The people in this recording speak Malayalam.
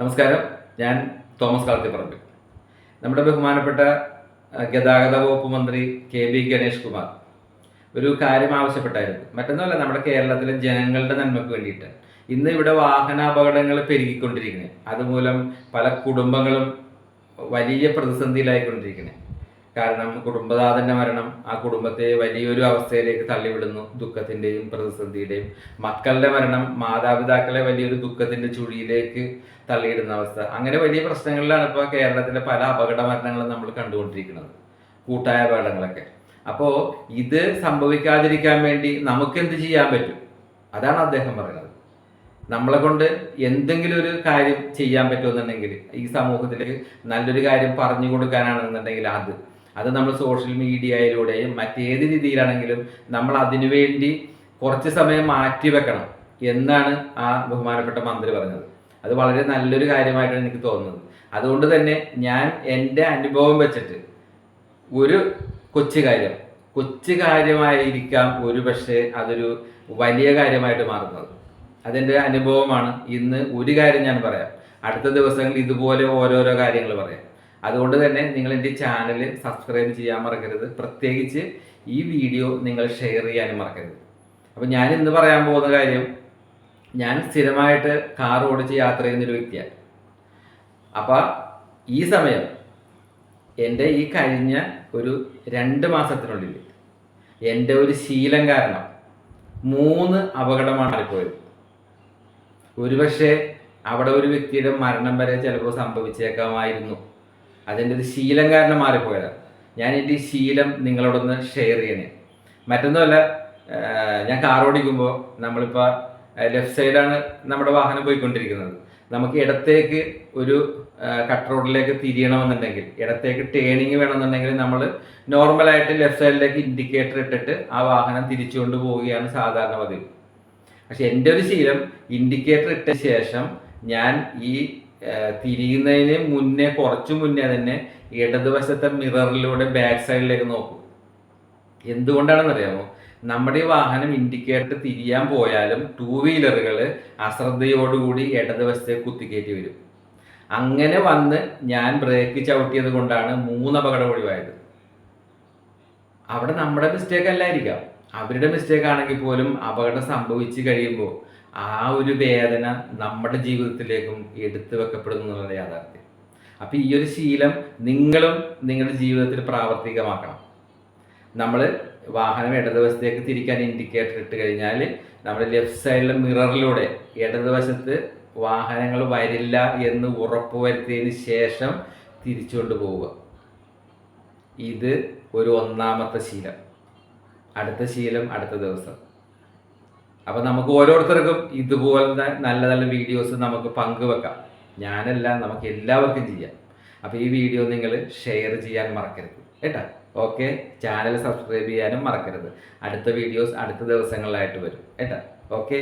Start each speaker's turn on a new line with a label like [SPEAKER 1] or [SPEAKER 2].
[SPEAKER 1] നമസ്കാരം. ഞാൻ തോമസ് കളത്തിപ്പറമ്പ് നമ്മുടെ ബഹുമാനപ്പെട്ട ഗതാഗത വകുപ്പ് മന്ത്രി കെ ബി ഗണേഷ് കുമാർ. ഒരു കാര്യം ആവശ്യപ്പെട്ടായിരുന്നു. മറ്റൊന്നുമല്ല നമ്മുടെ കേരളത്തിലെ ജനങ്ങളുടെ നന്മയ്ക്ക് വേണ്ടിയിട്ട്. ഇന്ന് ഇവിടെ വാഹനാപകടങ്ങൾ പെരുകിക്കൊണ്ടിരിക്കുന്നത് അതുമൂലം പല കുടുംബങ്ങളും വലിയ പ്രതിസന്ധിയിലായിക്കൊണ്ടിരിക്കുന്നത് കാരണം കുടുംബനാഥന്റെ മരണം ആ കുടുംബത്തെ വലിയൊരു അവസ്ഥയിലേക്ക് തള്ളിവിടുന്നു ദുഃഖത്തിന്റെയും പ്രതിസന്ധിയുടെയും. മക്കളുടെ മരണം മാതാപിതാക്കളെ വലിയൊരു ദുഃഖത്തിന്റെ ചുഴിയിലേക്ക് തള്ളിയിടുന്ന അവസ്ഥ. അങ്ങനെ വലിയ പ്രശ്നങ്ങളിലാണ് ഇപ്പോൾ കേരളത്തിലെ പല അപകട മരണങ്ങളും നമ്മൾ കണ്ടുകൊണ്ടിരിക്കുന്നത്. കൂട്ടായ അപകടങ്ങളൊക്കെ. അപ്പോൾ ഇത് സംഭവിക്കാതിരിക്കാൻ വേണ്ടി നമുക്ക് എന്ത് ചെയ്യാൻ പറ്റും? അതാണ് അദ്ദേഹം പറയുന്നത്. നമ്മളെ കൊണ്ട് എന്തെങ്കിലും ഒരു കാര്യം ചെയ്യാൻ പറ്റുമെന്നുണ്ടെങ്കിൽ ഈ സമൂഹത്തിലേക്ക് നല്ലൊരു കാര്യം പറഞ്ഞു കൊടുക്കാനാണെന്നുണ്ടെങ്കിൽ അത്. അത് നമ്മൾ സോഷ്യൽ മീഡിയയിലൂടെയും മറ്റേത് രീതിയിലാണെങ്കിലും നമ്മൾ അതിനുവേണ്ടി കുറച്ച് സമയം മാറ്റി വെക്കണം എന്നാണ് ആ ബഹുമാനപ്പെട്ട മന്ത്രി പറഞ്ഞത്. അത് വളരെ നല്ലൊരു കാര്യമായിട്ടാണ് എനിക്ക് തോന്നുന്നത്. അതുകൊണ്ട് തന്നെ ഞാൻ എന്റെ അനുഭവം വെച്ചിട്ട് ഒരു കൊച്ചു കാര്യം കൊച്ചു കാര്യമായിരിക്കാം ഒരു പക്ഷേ അതൊരു വലിയ കാര്യമായിട്ട് മാറുന്നത്. അതെന്റെ അനുഭവമാണ്. ഇന്ന് ഒരു കാര്യം ഞാൻ പറയാം. അടുത്ത ദിവസങ്ങളിൽ ഇതുപോലെ ഓരോരോ കാര്യങ്ങൾ പറയാം. അതുകൊണ്ട് തന്നെ നിങ്ങൾ എന്റെ ചാനൽ സബ്സ്ക്രൈബ് ചെയ്യാൻ മറക്കരുത്. പ്രത്യേകിച്ച് ഈ വീഡിയോ നിങ്ങൾ ഷെയർ ചെയ്യാനും മറക്കരുത്. അപ്പോൾ ഞാൻ ഇന്ന് പറയാൻ പോകുന്ന കാര്യം ഞാൻ സ്ഥിരമായിട്ട് കാർ ഓടിച്ച് യാത്ര ചെയ്യുന്നൊരു വ്യക്തിയാണ്. അപ്പോൾ ഈ സമയം എന്റെ ഈ കഴിഞ്ഞ ഒരു രണ്ട് മാസത്തിനുള്ളിൽ എന്റെ ഒരു ശീലം കാരണം മൂന്ന് അപകടമാണ് പോയത് ഒരുപക്ഷെ അവിടെ ഒരു വ്യക്തിയുടെ മരണം വരെ ചിലപ്പോൾ സംഭവിച്ചേക്കാമായിരുന്നു. അതിന്റെ ഒരു ശീലം കാരണം മാറിപ്പോയതാണ് ഞാൻ എന്റെ ഈ ശീലം നിങ്ങളോടൊന്ന് ഷെയർ ചെയ്യണേ. മറ്റൊന്നുമല്ല ഞാൻ കാർ ഓടിക്കുമ്പോൾ നമ്മളിപ്പോൾ ലെഫ്റ്റ് സൈഡാണ് നമ്മുടെ വാഹനം പോയിക്കൊണ്ടിരിക്കുന്നത്. നമുക്ക് ഇടത്തേക്ക് ഒരു കട്ട് റോഡിലേക്ക് തിരിയണമെന്നുണ്ടെങ്കിൽ ഇടത്തേക്ക് ടേണിങ് വേണമെന്നുണ്ടെങ്കിൽ നമ്മൾ നോർമലായിട്ട് ലെഫ്റ്റ് സൈഡിലേക്ക് ഇൻഡിക്കേറ്റർ ഇട്ടിട്ട് ആ വാഹനം തിരിച്ചുകൊണ്ട് പോവുകയാണ് സാധാരണ പതിവ്. പക്ഷെ എന്റെ ഒരു ശീലം ഇൻഡിക്കേറ്റർ ഇട്ട ശേഷം ഞാൻ ഈ തിരിയുന്നതിന് മുന്നേ കുറച്ചു മുന്നേ തന്നെ ഇടതുവശത്തെ മിററിലൂടെ ബാക്ക് സൈഡിലേക്ക് നോക്കും. എന്തുകൊണ്ടാണെന്നറിയാമോ? നമ്മുടെ ഈ വാഹനം ഇൻഡിക്കേറ്റർ തിരിയാൻ പോയാലും ടൂ വീലറുകൾ അശ്രദ്ധയോടുകൂടി ഇടതുവശത്തേക്ക് കുത്തിക്കയറ്റി വരും. അങ്ങനെ വന്ന് ഞാൻ ബ്രേക്ക് ചവിട്ടിയത് കൊണ്ടാണ് മൂന്ന് അപകടം ഒഴിവായത്. അവിടെ നമ്മുടെ മിസ്റ്റേക്ക് അല്ലായിരിക്കാം. അവരുടെ മിസ്റ്റേക്ക് ആണെങ്കിൽ പോലും അപകടം സംഭവിച്ചു കഴിയുമ്പോൾ ആ ഒരു വേദന നമ്മുടെ ജീവിതത്തിലേക്കും എടുത്തു വെക്കപ്പെടുന്നു എന്നുള്ള യാഥാർത്ഥ്യം. അപ്പം ഈ ഒരു ശീലം നിങ്ങളും നിങ്ങളുടെ ജീവിതത്തിൽ പ്രാവർത്തികമാക്കണം. നമ്മൾ വാഹനം ഇടതുവശത്തേക്ക് തിരിക്കാൻ ഇൻഡിക്കേറ്റർ ഇട്ട് കഴിഞ്ഞാൽ നമ്മൾ ലെഫ്റ്റ് സൈഡിലെ മിററിലൂടെ ഇടതുവശത്ത് വാഹനങ്ങൾ വരില്ല എന്ന് ഉറപ്പുവരുത്തിയതിന് ശേഷം തിരിച്ചുകൊണ്ട് പോവുക. ഇത് ഒരു ഒന്നാമത്തെ ശീലം. അടുത്ത ശീലം അടുത്ത ദിവസം. അപ്പം നമുക്ക് ഓരോരുത്തർക്കും ഇതുപോലത്തെ നല്ല നല്ല വീഡിയോസ് നമുക്ക് പങ്കുവെക്കാം. ഞാനല്ല നമുക്ക് എല്ലാവർക്കും ചെയ്യാം. അപ്പോൾ ഈ വീഡിയോ നിങ്ങൾ ഷെയർ ചെയ്യാൻ മറക്കരുത് കേട്ടോ? ഓക്കെ ചാനൽ സബ്സ്ക്രൈബ് ചെയ്യാനും മറക്കരുത്. അടുത്ത വീഡിയോസ് അടുത്ത ദിവസങ്ങളിലായിട്ട് വരും കേട്ടോ? ഓക്കെ